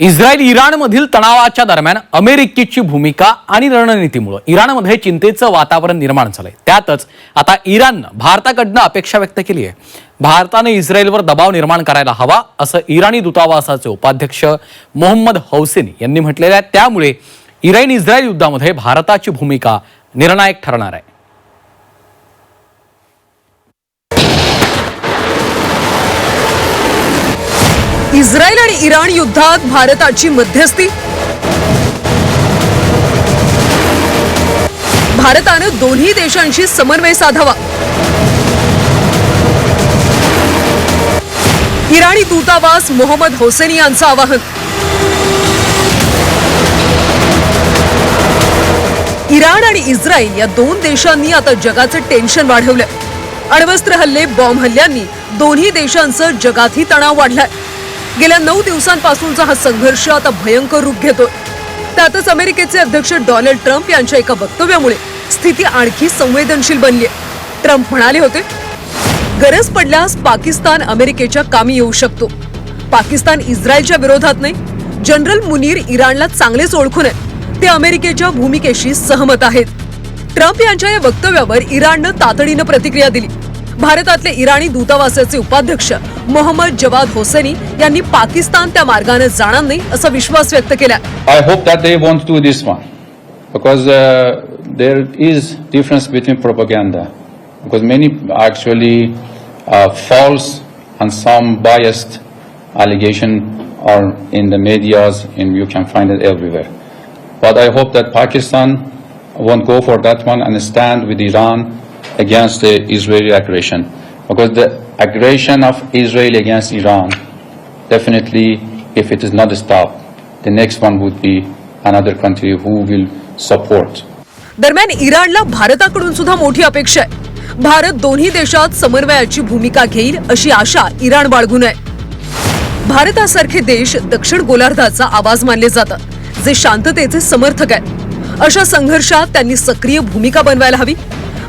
Israel इराणमधील तणावाच्या दरम्यान अमेरिकेची भूमिका आणि रणनीतीमुळे इराणमध्ये चिंतेचं वातावरण निर्माण झालंय. त्यातच आता इराणनं भारताकडनं अपेक्षा व्यक्त केली आहे. भारताने इस्रायलवर दबाव निर्माण करायला हवा असं इराणी दूतावासाचे उपाध्यक्ष मोहम्मद हौसेन यांनी म्हटलेलं आहे. त्यामुळे इराण इस्रायल युद्धामध्ये भारताची भूमिका निर्णायक ठरणार आहे. इस्रायल आणि इराण युद्धात भारताची मध्यस्थी. भारतानं दोन्ही देशांशी समन्वय साधावा. इराणी दूतावास मोहम्मद होसेनी यांचं आवाहन. इराण आणि इस्रायल या दोन देशांनी आता जगाचं टेन्शन वाढवलंय. अण्वस्त्र हल्ले बॉम्ब हल्ल्यांनी दोन्ही देशांचं जगातही तणाव वाढलाय. गेल्या नऊ दिवसांपासूनचा हा संघर्ष आता भयंकर रूप घेतोय. त्यातच अमेरिकेचे अध्यक्ष डोनाल्ड ट्रम्प यांच्या एका वक्तव्यामुळे स्थिती आणखी संवेदनशील बनली ट्रम्प म्हणाले होते गरज पडल्यास पाकिस्तान अमेरिकेच्या कामी येऊ शकतो. पाकिस्तान इस्रायलच्या विरोधात नाही जनरल मुनीर इराणला चांगलेच ओळखून आहे ते अमेरिकेच्या भूमिकेशी सहमत आहेत. ट्रम्प यांच्या या वक्तव्यावर इराणनं तातडीनं प्रतिक्रिया दिली. भारतातले इराणी दूतावासाचे उपाध्यक्ष मोहम्मद जवाद होसेनी यांनी पाकिस्तान त्या मार्गाने जाणार नाही असा विश्वास व्यक्त केला I hope that they won't do this one because uh, there is difference between propaganda because many actually uh, false and some biased allegation are in the medias and you can find it everywhere. But I hope that Pakistan won't go for that one and stand with Iran against the Israeli aggression because the aggression of Israel against Iran definitely if it is not stopped the next one would be another country who will support. दरम्यान इराणला भारताकडून सुद्धा मोठी अपेक्षा आहे भारत दोन्ही देशात समन्वयाची भूमिका घेईल अशी आशा इराण बाळगून आहे भारतासारखे देश दक्षिण गोलार्धाचा आवाज मानले जातात जे शांततेचे समर्थक आहेत अशा संघर्षात त्यांनी सक्रिय भूमिका बनवायला हवी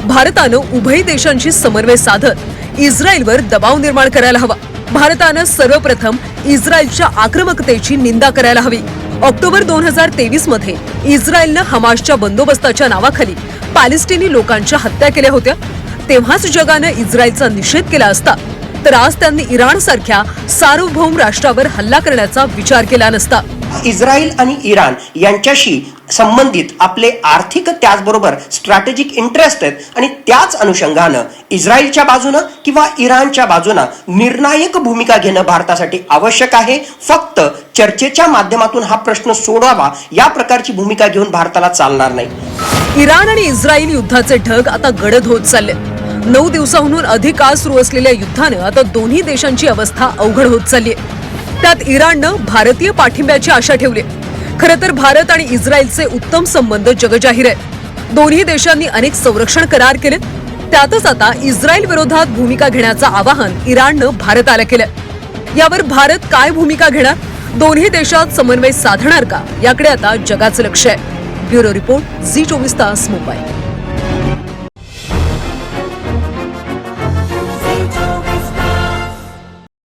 भारतानं उभय देशांशी समन्वय साधत इस्रायलवर दबाव निर्माण करायला हवा. भारतानं सर्वप्रथम इस्रायलच्या आक्रमकतेची निंदा करायला हवी. ऑक्टोबर दोन हजार तेवीसमध्ये इस्रायलनं हमासच्या बंदोबस्ताच्या नावाखाली पॅलेस्टिनी लोकांच्या हत्या केल्या होत्या. तेव्हाच जगानं इस्रायलचा निषेध केला असता तर आज त्यांनी इराण सारख्या सार्वभौम राष्ट्रावर हल्ला करण्याचा विचार केला नसता. इस्रायल आणि इराण यांच्याशी संबंधित आपले आर्थिक त्याचबरोबर स्ट्रॅटेजिक इंटरेस्ट आहेत. आणि त्याच अनुषंगानं इस्रायलच्या बाजूनं किंवा इराणच्या बाजूनं निर्णायक भूमिका घेणं भारतासाठी आवश्यक आहे. फक्त चर्चेच्या माध्यमातून हा प्रश्न सोडवावा या प्रकारची भूमिका घेऊन भारताला चालणार नाही. इराण आणि इस्रायल युद्धाचे ढग आता गडद होत चालले नऊ दिवसाहून अधिक काळ सुरू असलेल्या युद्धानं आता दोन्ही देशांची अवस्था अवघड होत चालली आहे. त्यात इराणनं भारतीय पाठिंब्याची आशा ठेवली. खरं तर भारत आणि इस्रायलचे उत्तम संबंध जगजाहीर आहेत. दोन्ही देशांनी अनेक संरक्षण करार केले त्यातच आता इस्रायल विरोधात भूमिका घेण्याचं आवाहन इराणनं भारताला केलं यावर भारत काय भूमिका घेणार? दोन्ही देशात समन्वय साधणार का? याकडे आता जगाचं लक्ष आहे. ब्युरो रिपोर्ट झी चोवीस तास मुंबई.